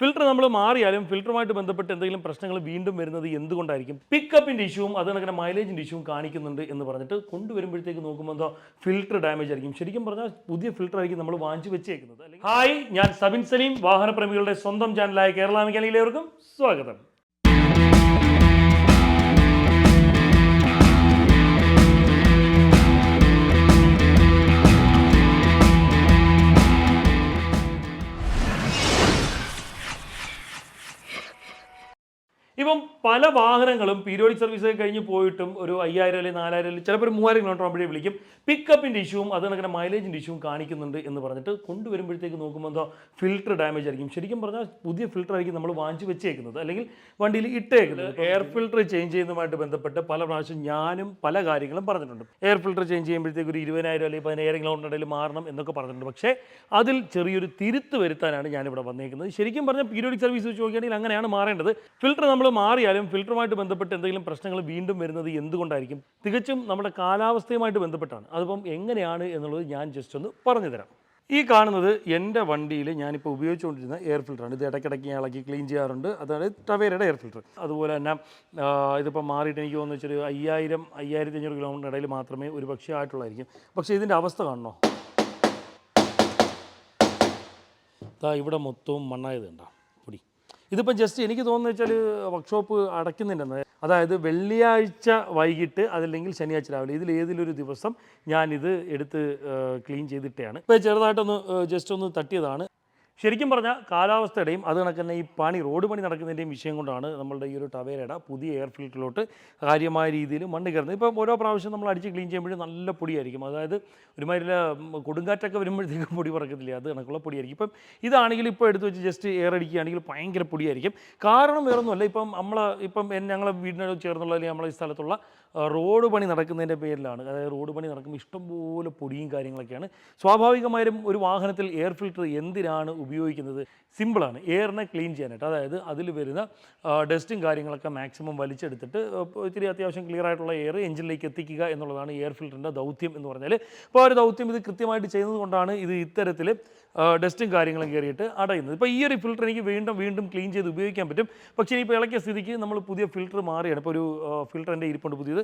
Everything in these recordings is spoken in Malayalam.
ഫിൽറ്റർ നമ്മൾ മാറിയാലും ഫിൽറ്ററുമായിട്ട് ബന്ധപ്പെട്ട് എന്തെങ്കിലും പ്രശ്നങ്ങൾ വീണ്ടും വരുന്നത് എന്തുകൊണ്ടായിരിക്കും? പിക്കപ്പിന്റെ ഇഷ്യൂവും അത് കണക്കിന് മൈലേജിന്റെ ഇഷ്യൂവും കാണിക്കുന്നുണ്ട് എന്ന് പറഞ്ഞിട്ട് കൊണ്ടുവരുമ്പോഴത്തേക്ക് നോക്കുമ്പോൾ എന്തോ ഫിൽറ്റർ ഡാമേജ് ആയിരിക്കും. ശരിക്കും പറഞ്ഞാൽ പുതിയ ഫിൽറ്റർ ആയിരിക്കും നമ്മൾ വാങ്ങിച്ചു വെച്ചേക്കുന്നത്. ഹായ് ഞാൻ സബിൻ സലീം വാഹനപ്രേമികളുടെ സ്വന്തം ചാനലായ കേരള മെക്കാനിക്കലേവർക്കും സ്വാഗതം. ഇപ്പം പല വാഹനങ്ങളും പീരിയോഡിക് സർവീസ് കഴിഞ്ഞ് പോയിട്ടും ഒരു അയ്യായിരം അല്ലെങ്കിൽ നാലായിരം അല്ലെങ്കിൽ ചിലപ്പോൾ ഒരു മൂവായിരം കിലോമീറ്റർ ആകുമ്പോഴേ വിളിക്കും. പിക്കപ്പിന്റെ ഇഷ്യൂവും അത് കണക്കിന് മൈലേജിന്റെ ഇഷ്യൂവും കാണിക്കുന്നുണ്ട് എന്ന് പറഞ്ഞിട്ട് കൊണ്ടുവരുമ്പോഴത്തേക്ക് നോക്കുമ്പോൾ എന്തോ ഫിൽറ്റർ ഡാമേജ് ആയിരിക്കും. ശരിക്കും പറഞ്ഞാൽ പുതിയ ഫിൽറ്റർ ആയിരിക്കും നമ്മൾ വാങ്ങിച്ച് വെച്ചേക്കുന്നത്. അല്ലെങ്കിൽ വണ്ടിയിൽ ഇട്ടേക്കുന്നത്. എയർ ഫിൽറ്റർ ചേഞ്ച് ചെയ്യുന്നതുമായിട്ട് ബന്ധപ്പെട്ട് പല പ്രാവശ്യം ഞാനും പല കാര്യങ്ങളും പറഞ്ഞിട്ടുണ്ട്. എയർ ഫിൽറ്റർ ചേഞ്ച് ചെയ്യുമ്പോഴത്തേക്ക് ഒരു ഇരുപതിനായിരം അല്ലെങ്കിൽ പതിനായിരം കിലോമീറ്റർ ഇടയിൽ മാറണം എന്നൊക്കെ പറഞ്ഞിട്ടുണ്ട്. പക്ഷേ അതിൽ ചെറിയൊരു തിരുത്ത് വരുത്താനാണ് ഞാനിവിടെ വന്നേക്കുന്നത്. ശരിക്കും പറഞ്ഞാൽ പീരിയോഡിക് സർവീസ് വെച്ച് നോക്കുകയാണെങ്കിൽ അങ്ങനെയാണ് മാറേണ്ടത്. ഫിൽറ്റർ നമ്മൾ മാറിയാലും ഫിൽറ്ററുമായിട്ട് ബന്ധപ്പെട്ട് എന്തെങ്കിലും പ്രശ്നങ്ങൾ വീണ്ടും വരുന്നത് എന്തുകൊണ്ടായിരിക്കും? തികച്ചും നമ്മുടെ കാലാവസ്ഥയുമായിട്ട് ബന്ധപ്പെട്ടാണ്. അതിപ്പം എങ്ങനെയാണ് എന്നുള്ളത് ഞാൻ ജസ്റ്റ് ഒന്ന് പറഞ്ഞു തരാം ഈ കാണുന്നത് എന്റെ വണ്ടിയിൽ ഞാനിപ്പോൾ ഉപയോഗിച്ചുകൊണ്ടിരുന്ന എയർ ഫിൽറ്ററാണ് ഇത് ഇടയ്ക്കിടയ്ക്ക് ഞാൻ ഇളക്കി ക്ലീൻ ചെയ്യാറുണ്ട്. അതായത് ടവേരയുടെ എയർ ഫിൽറ്റർ അതുപോലെ തന്നെ ഇതിപ്പോൾ മാറിയിട്ട് എനിക്ക് തോന്നുന്നു വെച്ചൊരു അയ്യായിരം അയ്യായിരത്തി അഞ്ഞൂറ് കിലോമീറ്റർ ഇടയിൽ മാത്രമേ ഒരു പക്ഷേ ആയിട്ടുള്ളായിരിക്കും. പക്ഷേ ഇതിന്റെ അവസ്ഥ കാണണോ? ഇവിടെ മൊത്തവും മണ്ണായത് പൊടി ഇതിപ്പോൾ ജസ്റ്റ് എനിക്ക് തോന്നുന്നു വെച്ചാൽ വർക്ക്ഷോപ്പ് അടയ്ക്കുന്നുണ്ടെന്ന്. അതായത് വെള്ളിയാഴ്ച വൈകിട്ട് അതല്ലെങ്കിൽ ശനിയാഴ്ച രാവിലെ ഇതിൽ ഏതിലൊരു ദിവസം ഞാനിത് എടുത്ത് ക്ലീൻ ചെയ്തിട്ടാണ് ഇപ്പോൾ ചെറുതായിട്ടൊന്ന് ജസ്റ്റ് ഒന്ന് തട്ടിയതാണ്. ശരിക്കും പറഞ്ഞാൽ കാലാവസ്ഥയുടെയും അത് കണക്ക് തന്നെ ഈ പണി റോഡ് പണി നടക്കുന്നതിന്റെയും വിഷയം കൊണ്ടാണ് നമ്മളുടെ ഈ ഒരു ടവേരയുടെ പുതിയ എയർ ഫിൽറ്ററിലോട്ട് കാര്യമായ രീതിയിൽ മണ്ണ് കയറുന്നത്. ഇപ്പം ഓരോ പ്രാവശ്യം നമ്മൾ അടിച്ച് ക്ലീൻ ചെയ്യുമ്പോഴും നല്ല പൊടിയായിരിക്കും. അതായത് ഒരുമാതിരി കൊടുങ്കാറ്റൊക്കെ വരുമ്പോഴത്തേക്കും പൊടി പറക്കത്തില്ല? അത് കണക്കുള്ള പൊടിയായിരിക്കും. ഇപ്പം ഇതാണെങ്കിൽ ഇപ്പോൾ എടുത്ത് വെച്ച് ജസ്റ്റ് എയർ അടിക്കുകയാണെങ്കിൽ ഭയങ്കര പൊടിയായിരിക്കും. കാരണം വേറൊന്നുമല്ല. ഇപ്പം നമ്മൾ ഇപ്പം ഞങ്ങളെ വീടിനോട് ചേർന്നുള്ള അല്ലെങ്കിൽ നമ്മളെ ഈ സ്ഥലത്തുള്ള റോഡ് പണി നടക്കുന്നതിന്റെ പേരിലാണ്. അതായത് റോഡ് പണി നടക്കുമ്പോൾ ഇഷ്ടംപോലെ പൊടിയും കാര്യങ്ങളൊക്കെയാണ്. സ്വാഭാവികമായും ഒരു വാഹനത്തിൽ എയർ ഫിൽട്ടർ എന്തിനാണ് ഉപയോഗിക്കുന്നത്? സിമ്പിളാണ് എയറിനെ ക്ലീൻ ചെയ്യാനായിട്ട്. അതായത് അതിൽ വരുന്ന ഡസ്റ്റും കാര്യങ്ങളൊക്കെ മാക്സിമം വലിച്ചെടുത്തിട്ട് ഇത്തിരി അത്യാവശ്യം ക്ലിയർ ആയിട്ടുള്ള എയർ എഞ്ചിനിലേക്ക് എത്തിക്കുക എന്നുള്ളതാണ് എയർ ഫിൽറ്ററിന്റെ ദൗത്യം എന്ന് പറഞ്ഞാൽ ഇപ്പോൾ ആ ഒരു ദൗത്യം ഇത് കൃത്യമായിട്ട് ചെയ്യുന്നത് കൊണ്ടാണ് ഇത് ഇത്തരത്തിൽ ഡസ്റ്റും കാര്യങ്ങളും കയറിയിട്ട് അടയുന്നത്. ഇപ്പോൾ ഈ ഒരു ഫിൽറ്റർ എനിക്ക് വീണ്ടും വീണ്ടും ക്ലീൻ ചെയ്ത് ഉപയോഗിക്കാൻ പറ്റും. പക്ഷേ ഇപ്പോൾ ഇളക്കിയ സ്ഥിതിക്ക് നമ്മൾ പുതിയ ഫിൽറ്റർ മാറിയാണ് ഇപ്പോൾ ഒരു ഫിൽറ്ററിന്റെ ഇരിപ്പുണ്ട് പുതിയത്.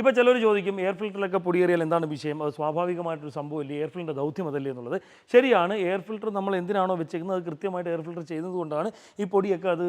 ഇപ്പോൾ ചിലർ ചോദിക്കും എയർ ഫിൽറ്ററിലൊക്കെ പൊടിയേറിയാൽ എന്താണ് വിഷയം? അത് സ്വാഭാവികമായിട്ടൊരു സംഭവമല്ലേ? എയർ ഫിൽറ്ററിന്റെ ദൗത്യം അതല്ലേ എന്നുള്ളത്? ശരിയാണ് എയർ ഫിൽറ്റർ നമ്മൾ എന്തിനാണോ വെച്ചേക്കുന്നത്? അത് കൃത്യമായിട്ട് എയർ ഫിൽറ്റർ ചെയ്യുന്നതുകൊണ്ടാണ് ഈ പൊടിയൊക്കെ അത്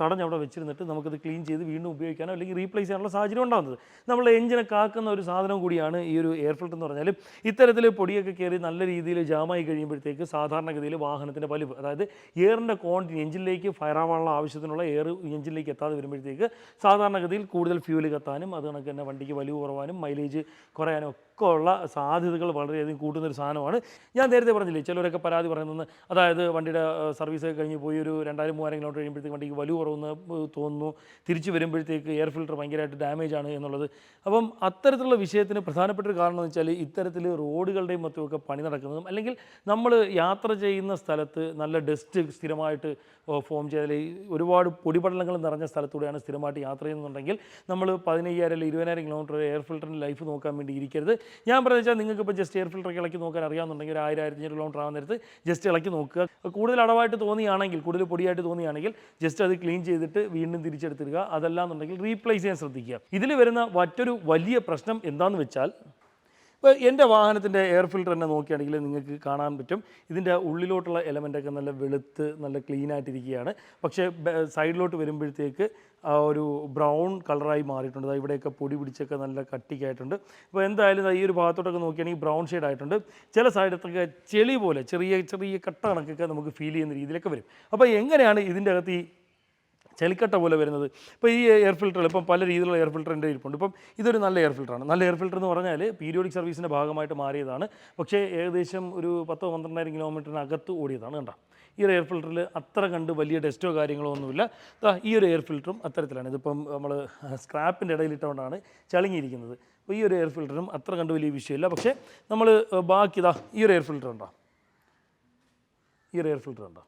തടഞ്ഞവിടെ വെച്ചിരുന്നിട്ട് നമുക്കത് ക്ലീൻ ചെയ്ത് വീണ്ടും ഉപയോഗിക്കാനോ അല്ലെങ്കിൽ റീപ്ലേസ് ചെയ്യാനുള്ള സാഹചര്യം ഉണ്ടാകുന്നത് നമ്മുടെ എഞ്ചിനെ കാക്കുന്ന ഒരു സാധനം കൂടിയാണ് ഈ ഒരു എയർ ഫിൽറ്റർ എന്ന് പറഞ്ഞാൽ ഇത്തരത്തിൽ പൊടിയൊക്കെ കയറി നല്ല രീതിയിൽ ജാമായി കഴിയുമ്പോഴത്തേക്ക് സാധാരണഗതിയിൽ വാഹനത്തിന്റെ വലിവ് അതായത് എയറിന്റെ ക്വാണ്ടിറ്റി എഞ്ചിനിലേക്ക് ഫയർ ആവാനുള്ള ആവശ്യത്തിനുള്ള എയർ എഞ്ചിനിലേക്ക് എത്താതെ വരുമ്പോഴത്തേക്ക് സാധാരണഗതിയിൽ കൂടുതൽ ഫ്യൂൽ കത്താനും അത് കണക്ക് തന്നെ വണ്ടിക്ക് വലിവ് കുറവാനും മൈലേജ് കുറയാനും ഒക്കെ സാധ്യതകൾ വളരെയധികം കൂട്ടുന്ന ഒരു സാധനമാണ്. ഞാൻ നേരത്തെ പറഞ്ഞില്ലേ ചിലരൊക്കെ പരാതി പറയുന്നത് അതായത് വണ്ടിയുടെ സർവീസ് കഴിഞ്ഞ് പോയി ഒരു രണ്ടായിരം മൂവായിരം കിലോമീറ്റർ കഴിയുമ്പോഴത്തേക്ക് വണ്ടിക്ക് വലിയ കുറവെന്ന് തോന്നുന്നു. തിരിച്ചു വരുമ്പോഴത്തേക്ക് എയർ ഫിൽറ്റർ ഭയങ്കരമായിട്ട് ഡാമേജ് ആണ് എന്നുള്ളത്. അപ്പം അത്തരത്തിലുള്ള വിഷയത്തിന് പ്രധാനപ്പെട്ട ഒരു കാരണം എന്ന് വെച്ചാൽ ഇത്തരത്തിൽ റോഡുകളുടെയും മറ്റുമൊക്കെ പണി നടക്കുന്നതും അല്ലെങ്കിൽ നമ്മൾ യാത്ര ചെയ്യുന്ന സ്ഥലത്ത് നല്ല ഡസ്റ്റ് സ്ഥിരമായിട്ട് ഫോം ചെയ്താൽ ഒരുപാട് പൊടിപടലങ്ങൾ നിറഞ്ഞ സ്ഥലത്തൂടെയാണ് സ്ഥിരമായിട്ട് യാത്ര ചെയ്യുന്നുണ്ടെങ്കിൽ നമ്മൾ പതിനയ്യായിരം അല്ലെങ്കിൽ ഇരുപതിനായിരം കിലോമീറ്റർ എയർ ഫിൽറ്ററിന്റെ ലൈഫ് നോക്കാൻ വേണ്ടി ഇരിക്കരുത്. ഞാൻ പറഞ്ഞു വെച്ചാൽ നിങ്ങൾക്ക് ഇപ്പോൾ ജസ്റ്റ് എയർ ഫിൽറ്റർ ഇളക്കി നോക്കാൻ അറിയാമെന്നുണ്ടെങ്കിൽ ഒരു ആയിരം ആയിരത്തി കിലോമീറ്റർ ആവുന്ന നേരത്ത് ജസ്റ്റ് ഇളക്കി നോക്കുക. കൂടുതൽ അടവായിട്ട് തോന്നിയാണെങ്കിൽ കൂടുതൽ പൊടിയായിട്ട് തോന്നിയാണെങ്കിൽ ജസ്റ്റ് അത് ക്ലീൻ ചെയ്തിട്ട് വീണ്ടും തിരിച്ചെടുത്തിടുക. അതല്ലാന്നുണ്ടെങ്കിൽ റീപ്ലേസ് ചെയ്യാൻ ശ്രദ്ധിക്കുക. ഇതിൽ വരുന്ന മറ്റൊരു വലിയ പ്രശ്നം എന്താണെന്ന് വെച്ചാൽ ഇപ്പോൾ എന്റെ വാഹനത്തിന്റെ എയർ ഫിൽറ്റർ തന്നെ നോക്കുകയാണെങ്കിൽ നിങ്ങൾക്ക് കാണാൻ പറ്റും. ഇതിന്റെ ഉള്ളിലോട്ടുള്ള എലമെന്റൊക്കെ നല്ല വെളുത്ത് നല്ല ക്ലീൻ ആയിട്ടിരിക്കുകയാണ്. പക്ഷേ സൈഡിലോട്ട് വരുമ്പോഴത്തേക്ക് ഒരു ബ്രൗൺ കളറായി മാറിയിട്ടുണ്ട്. ഇവിടെയൊക്കെ പൊടി പിടിച്ചൊക്കെ നല്ല കട്ടിക്കായിട്ടുണ്ട്. അപ്പോൾ എന്തായാലും ഈ ഒരു ഭാഗത്തോട്ടൊക്കെ നോക്കിയാണെങ്കിൽ ബ്രൗൺ ഷെയ്ഡ് ആയിട്ടുണ്ട്. ചില സൈഡത്തൊക്കെ ചെളി പോലെ ചെറിയ ചെറിയ കട്ട കണക്കൊക്കെ നമുക്ക് ഫീൽ ചെയ്യുന്ന രീതിയിലൊക്കെ വരും. അപ്പോൾ എങ്ങനെയാണ് ഇതിന്റെ അകത്ത് ഈ ചെളിക്കട്ട പോലെ വരുന്നത്. ഇപ്പോൾ ഈ എയർ ഫിൽറ്ററുകൾ ഇപ്പം പല രീതിയിലുള്ള എയർ ഫിൽറ്റർ എന്റെ ഇരിപ്പുണ്ട്. ഇപ്പം ഇതൊരു നല്ല എയർ ഫിൽറ്ററാണ് നല്ല എയർ ഫിൽറ്റർ എന്ന് പറഞ്ഞാൽ പീരിയോഡിക് സർവീസിന്റെ ഭാഗമായിട്ട് മാറിയതാണ്. പക്ഷേ ഏകദേശം ഒരു പത്തോ പന്ത്രണ്ടായിരം കിലോമീറ്ററിനകത്ത് ഓടിയതാണ് കണ്ടോ? ഈ ഒരു എയർ ഫിൽറ്ററിൽ അത്ര കണ്ട് വലിയ ടെസ്റ്റോ കാര്യങ്ങളോ ഒന്നുമില്ല. ഈ ഒരു എയർ ഫിൽറ്ററും അത്തരത്തിലാണ്. ഇതിപ്പം നമ്മൾ സ്ക്രാപ്പിന്റെ ഇടയിലിട്ടുകൊണ്ടാണ് ചളിങ്ങിയിരിക്കുന്നത്. അപ്പോൾ ഈ ഒരു എയർ ഫിൽറ്ററും അത്ര കണ്ട് വലിയ വിഷയമില്ല പക്ഷേ നമ്മൾ ബാക്കി ഇതാ ഈ ഒരു എയർ ഫിൽറ്റർ ഉണ്ടോ? ഈ ഒരു എയർ ഫിൽറ്റർ ഉണ്ടോ?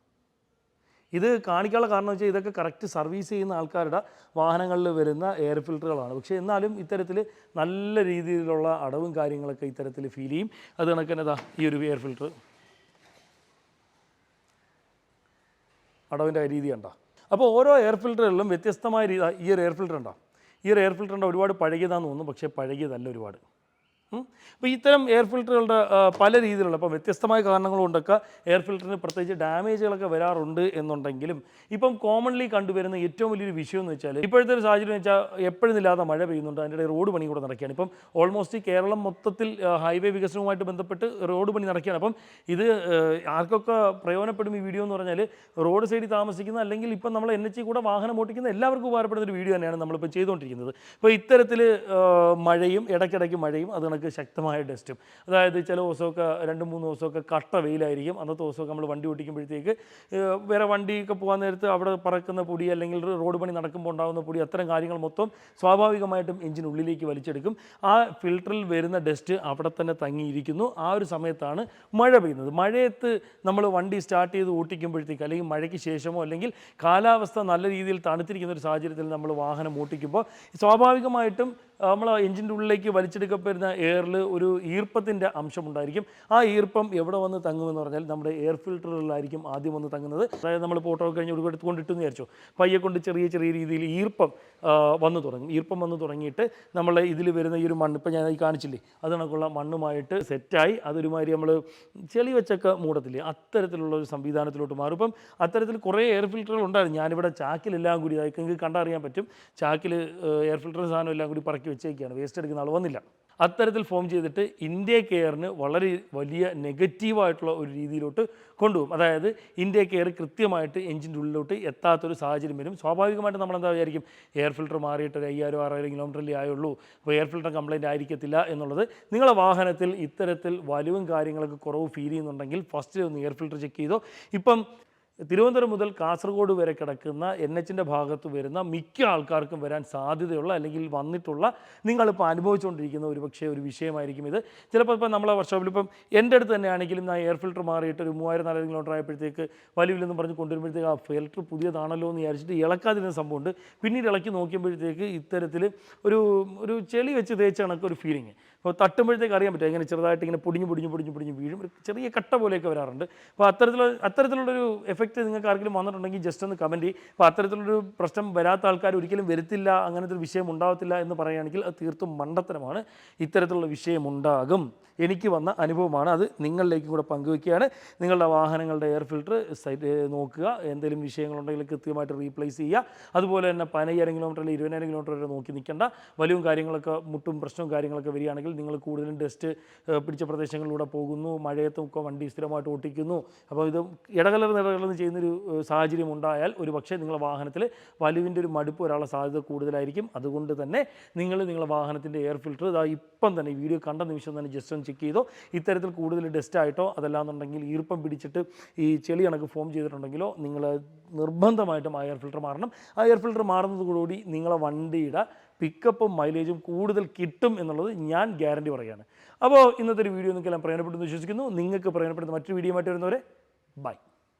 ഇത് കാണിക്കാനുള്ള കാരണം വെച്ചാൽ ഇതൊക്കെ കറക്റ്റ് സർവീസ് ചെയ്യുന്ന ആൾക്കാരുടെ വാഹനങ്ങളിൽ വരുന്ന എയർ ഫിൽറ്ററുകളാണ് പക്ഷേ എന്നാലും ഇത്തരത്തിൽ നല്ല രീതിയിലുള്ള അടവും കാര്യങ്ങളൊക്കെ ഇത്തരത്തിൽ ഫീൽ ചെയ്യും. അത് കണക്ക് തന്നെ ഈ ഒരു എയർ ഫിൽറ്റർ അടവിന്റെ രീതി ഉണ്ടോ അപ്പോൾ ഓരോ എയർ ഫിൽറ്ററുകളിലും വ്യത്യസ്തമായ രീതി ഈ ഒരു എയർ ഫിൽറ്റർ ഉണ്ടോ ഈ ഒരു എയർ ഫിൽറ്ററിന്റെ ഒരുപാട് പഴകിയതാണെന്ന് തോന്നുന്നു പക്ഷേ പഴകിയതല്ല ഒരുപാട്. അപ്പോൾ ഇത്തരം എയർ ഫിൽറ്ററുകളുടെ പല രീതിയിലുള്ള അപ്പോൾ വ്യത്യസ്തമായ കാരണങ്ങൾ കൊണ്ടൊക്കെ എയർ ഫിൽറ്ററിന് പ്രത്യേകിച്ച് ഡാമേജുകളൊക്കെ വരാറുണ്ട് എന്നുണ്ടെങ്കിലും ഇപ്പം കോമൺലി കണ്ടുവരുന്ന ഏറ്റവും വലിയൊരു വിഷയം എന്ന് വെച്ചാൽ ഇപ്പോഴത്തെ ഒരു സാഹചര്യം വെച്ചാൽ എപ്പോഴും ഇല്ലാതെ മഴ പെയ്യുന്നുണ്ട്. അതിന്റെ റോഡ് പണി കൂടെ നടക്കുകയാണ്. ഇപ്പം ഓൾമോസ്റ്റ് കേരളം മൊത്തത്തിൽ ഹൈവേ വികസനവുമായിട്ട് ബന്ധപ്പെട്ട് റോഡ് പണി നടക്കുകയാണ്. അപ്പം ഇത് ആർക്കൊക്കെ പ്രയോജനപ്പെടും ഈ വീഡിയോ എന്ന് പറഞ്ഞാൽ റോഡ് സൈഡിൽ താമസിക്കുന്ന അല്ലെങ്കിൽ ഇപ്പം നമ്മൾ എൻ എച്ച് കൂടെ വാഹനം ഓടിക്കുന്ന എല്ലാവർക്കും ഉപകാരപ്പെടുന്ന ഒരു വീഡിയോ തന്നെയാണ് നമ്മളിപ്പോൾ ചെയ്തുകൊണ്ടിരിക്കുന്നത്. അപ്പോൾ ഇത്തരത്തിൽ മഴയും ഇടയ്ക്കിടയ്ക്ക് മഴയും അത് കണക്ക് ശക്തമായ ഡസ്റ്റും അതായത് ചില ദിവസമൊക്കെ രണ്ട് മൂന്ന് ദിവസമൊക്കെ കട്ട വെയിലായിരിക്കും. അന്നത്തെ ദിവസമൊക്കെ നമ്മൾ വണ്ടി ഓടിക്കുമ്പോഴത്തേക്ക് വേറെ വണ്ടിയൊക്കെ പോകാൻ നേരത്ത് അവിടെ പറക്കുന്ന പൊടി അല്ലെങ്കിൽ റോഡ് പണി നടക്കുമ്പോൾ ഉണ്ടാകുന്ന പൊടി അത്തരം കാര്യങ്ങൾ മൊത്തം സ്വാഭാവികമായിട്ടും എഞ്ചിൻ ഉള്ളിലേക്ക് വലിച്ചെടുക്കും. ആ ഫിൽറ്ററിൽ വരുന്ന ഡസ്റ്റ് അവിടെ തന്നെ തങ്ങിയിരിക്കുന്നു. ആ ഒരു സമയത്താണ് മഴ പെയ്യുന്നത്. മഴയത്ത് നമ്മൾ വണ്ടി സ്റ്റാർട്ട് ചെയ്ത് ഓട്ടിക്കുമ്പോഴത്തേക്ക് അല്ലെങ്കിൽ മഴയ്ക്ക് ശേഷമോ അല്ലെങ്കിൽ കാലാവസ്ഥ നല്ല രീതിയിൽ തണുത്തിരിക്കുന്ന ഒരു സാഹചര്യത്തിൽ നമ്മൾ വാഹനം ഓട്ടിക്കുമ്പോൾ സ്വാഭാവികമായിട്ടും നമ്മൾ എഞ്ചിന്റെ ഉള്ളിലേക്ക് വലിച്ചെടുക്കപ്പെടുന്ന എയറിൽ ഒരു ഈർപ്പത്തിന്റെ അംശമുണ്ടായിരിക്കും. ആ ഈർപ്പം എവിടെ വന്ന് തങ്ങുമെന്ന് പറഞ്ഞാൽ നമ്മുടെ എയർ ഫിൽറ്ററുകളിലായിരിക്കും ആദ്യം വന്ന് തങ്ങുന്നത്. അതായത് നമ്മൾ ഫോട്ടോ കഴിഞ്ഞ് ഒരു കൊണ്ടിട്ടെന്ന് വിചാരിച്ചു. പയ്യെ കൊണ്ട് ചെറിയ ചെറിയ രീതിയിൽ ഈർപ്പം വന്നു തുടങ്ങും. ഈർപ്പം വന്ന് തുടങ്ങിയിട്ട് നമ്മൾ ഇതിൽ വരുന്ന ഈ ഒരു മണ്ണ് ഇപ്പം ഞാൻ ഈ കാണിച്ചില്ലേ അത് കണക്കുള്ള മണ്ണുമായിട്ട് സെറ്റായി അതൊരുമാതിരി നമ്മൾ ചെളി വെച്ചൊക്കെ മൂടത്തില്ലേ അത്തരത്തിലുള്ള ഒരു സംവിധാനത്തിലോട്ട് മാറും. ഇപ്പം അത്തരത്തിൽ കുറേ എയർ ഫിൽറ്ററുകൾ ഉണ്ടായിരുന്നു. ഞാനിവിടെ ചാക്കിലെല്ലാം കൂടി അതൊക്കെ കണ്ടറിയാൻ പറ്റും. ചാക്കിൽ എയർ ഫിൽറ്റർ സാധനം എല്ലാം കൂടി പറക്കി വെച്ചേക്കാണ്. വേസ്റ്റ് എടുക്കുന്ന ആൾ വന്നില്ല. അത്തരത്തിൽ ഫോം ചെയ്തിട്ട് ഇന്ത്യ കെയറിന് വളരെ വലിയ നെഗറ്റീവായിട്ടുള്ള ഒരു രീതിയിലോട്ട് കൊണ്ടുപോകും. അതായത് ഇന്ത്യ കെയർ കൃത്യമായിട്ട് എഞ്ചിന്റെ ഉള്ളിലോട്ട് എത്താത്തൊരു സാഹചര്യം വരും. സ്വാഭാവികമായിട്ട് നമ്മൾ എന്താ വിചാരിക്കും? എയർ ഫിൽറ്റർ മാറിയിട്ട് ഒരു അയ്യായിരം ആറായിരം കിലോമീറ്ററിലേ ആയുള്ളൂ. അപ്പോൾ എയർ ഫിൽറ്റർ കംപ്ലൈന്റ് ആയിരിക്കത്തില്ല എന്നുള്ളത് നിങ്ങളുടെ വാഹനത്തിൽ ഇത്തരത്തിൽ വലിവും കാര്യങ്ങളൊക്കെ കുറവ് ഫീൽ ചെയ്യുന്നുണ്ടെങ്കിൽ ഫസ്റ്റ് ഒന്ന് എയർ ഫിൽറ്റർ ചെക്ക് ചെയ്തോ. ഇപ്പം തിരുവനന്തപുരം മുതൽ കാസർഗോഡ് വരെ കിടക്കുന്ന എൻ എച്ചിന്റെ ഭാഗത്ത് വരുന്ന മിക്ക ആൾക്കാർക്കും വരാൻ സാധ്യതയുള്ള അല്ലെങ്കിൽ വന്നിട്ടുള്ള നിങ്ങളിപ്പോൾ അനുഭവിച്ചുകൊണ്ടിരിക്കുന്ന ഒരു പക്ഷേ ഒരു വിഷയമായിരിക്കും ഇത്. ചിലപ്പോൾ ഇപ്പം നമ്മളെ വർക്ക്ഷോപ്പിൽ ഇപ്പം എന്റെ അടുത്ത് തന്നെയാണെങ്കിലും ഞാൻ എയർ ഫിൽറ്റർ മാറിയിട്ട് ഒരു മൂവായിരം നാലായിരം കിലോമീറ്റർ ആയപ്പോഴത്തേക്ക് വലിയില്ലെന്ന് പറഞ്ഞ് കൊണ്ടുവരുമ്പോഴത്തേക്ക് ആ ഫിൽറ്റർ പുതിയതാണല്ലോ എന്ന് വിചാരിച്ചിട്ട് ഇളക്കാതിരുന്ന സംഭവമുണ്ട്. പിന്നീട് ഇളക്കി നോക്കിയപ്പോഴത്തേക്ക് ഇത്തരത്തിൽ ഒരു ഒരു ചെളി വെച്ച് തേച്ച കണക്ക് ഒരു ഫീലിംഗ് അപ്പോൾ തട്ടുമ്പോഴത്തേക്ക് അറിയാൻ പറ്റും. ഇങ്ങനെ ചെറുതായിട്ട് ഇങ്ങനെ പൊടിഞ്ഞ് പൊടിഞ്ഞ് പൊടിഞ്ഞ് പൊടിഞ്ഞ് വീഴും. ഒരു ചെറിയ കട്ട പോലെയൊക്കെ വരാറുണ്ട്. അപ്പോൾ അത്തരത്തിലുള്ള അത്തരത്തിലുള്ളൊരു എഫക്റ്റ് നിങ്ങൾക്ക് ആർക്കെങ്കിലും വന്നിട്ടുണ്ടെങ്കിൽ ജസ്റ്റ് ഒന്ന് കമന്റ് ചെയ്യും. അപ്പോൾ അത്തരത്തിലുള്ളൊരു പ്രശ്നം വരാത്ത ആൾക്കാർ ഒരിക്കലും വരുത്തില്ല അങ്ങനത്തെ ഒരു വിഷയം ഉണ്ടാകത്തില്ല എന്ന് പറയുകയാണെങ്കിൽ അത് തീർത്തും മണ്ടത്തരമാണ്. ഇത്തരത്തിലുള്ള വിഷയം ഉണ്ടാകും. എനിക്ക് വന്ന അനുഭവമാണ് അത്. നിങ്ങളിലേക്കും കൂടെ പങ്കുവയ്ക്കുകയാണ്. നിങ്ങളുടെ വാഹനങ്ങളുടെ എയർ ഫിൽറ്റർ സൈറ്റ് നോക്കുക. എന്തെങ്കിലും വിഷയങ്ങളുണ്ടെങ്കിൽ കൃത്യമായിട്ട് റീപ്ലേസ് ചെയ്യുക. അതുപോലെ തന്നെ പതിനയ്യായിരം കിലോമീറ്റർ അല്ലെങ്കിൽ ഇരുപതിനായിരം കിലോമീറ്റർ വരെ നോക്കി നിൽക്കേണ്ട. വലിയ കാര്യങ്ങളൊക്കെ മുട്ടും പ്രശ്നവും കാര്യങ്ങളൊക്കെ വരികയാണെങ്കിൽ നിങ്ങൾ കൂടുതലും ഡസ്റ്റ് പിടിച്ച പ്രദേശങ്ങളിലൂടെ പോകുന്നു. മഴയത്തും ഒക്കെ വണ്ടി സ്ഥിരമായിട്ട് ഓട്ടിക്കുന്നു. അപ്പോൾ ഇത് ഇടകലർന്ന് ഇടകലർന്ന് ചെയ്യുന്നൊരു സാഹചര്യം ഉണ്ടായാൽ ഒരു പക്ഷേ നിങ്ങളുടെ വാഹനത്തിൽ വലുവിന്റെ ഒരു മടുപ്പ് ഒരാളെ സാധ്യത കൂടുതലായിരിക്കും. അതുകൊണ്ട് തന്നെ നിങ്ങൾ നിങ്ങളുടെ വാഹനത്തിന്റെ എയർ ഫിൽറ്റർ ഇതാ ഇപ്പം തന്നെ വീഡിയോ കണ്ട നിമിഷം തന്നെ ജസ്റ്റ് ഒന്ന് ചെക്ക് ചെയ്തോ. ഇത്തരത്തിൽ കൂടുതൽ ഡസ്റ്റ് ആയിട്ടോ അതല്ലാന്നുണ്ടെങ്കിൽ ഈർപ്പം പിടിച്ചിട്ട് ഈ ചെളി കണക്ക് ഫോം ചെയ്തിട്ടുണ്ടെങ്കിലോ നിങ്ങൾ നിർബന്ധമായിട്ടും ആ എയർ ഫിൽറ്റർ മാറണം. ആ എയർ ഫിൽറ്റർ മാറുന്നതോടുകൂടി നിങ്ങളെ വണ്ടിയുടെ പിക്കപ്പും മൈലേജും കൂടുതൽ കിട്ടും എന്നുള്ളത് ഞാൻ ഗ്യാരണ്ടി പറയുകയാണ്. അപ്പോൾ ഇന്നത്തെ ഒരു വീഡിയോ നിങ്ങൾക്കെല്ലാം പ്രയോജനപ്പെട്ടെന്ന് വിശ്വസിക്കുന്നു. നിങ്ങൾക്ക് പ്രയോജനപ്പെടുന്ന മറ്റൊരു വീഡിയോ ആയിട്ട് വരുന്നവരെ ബൈ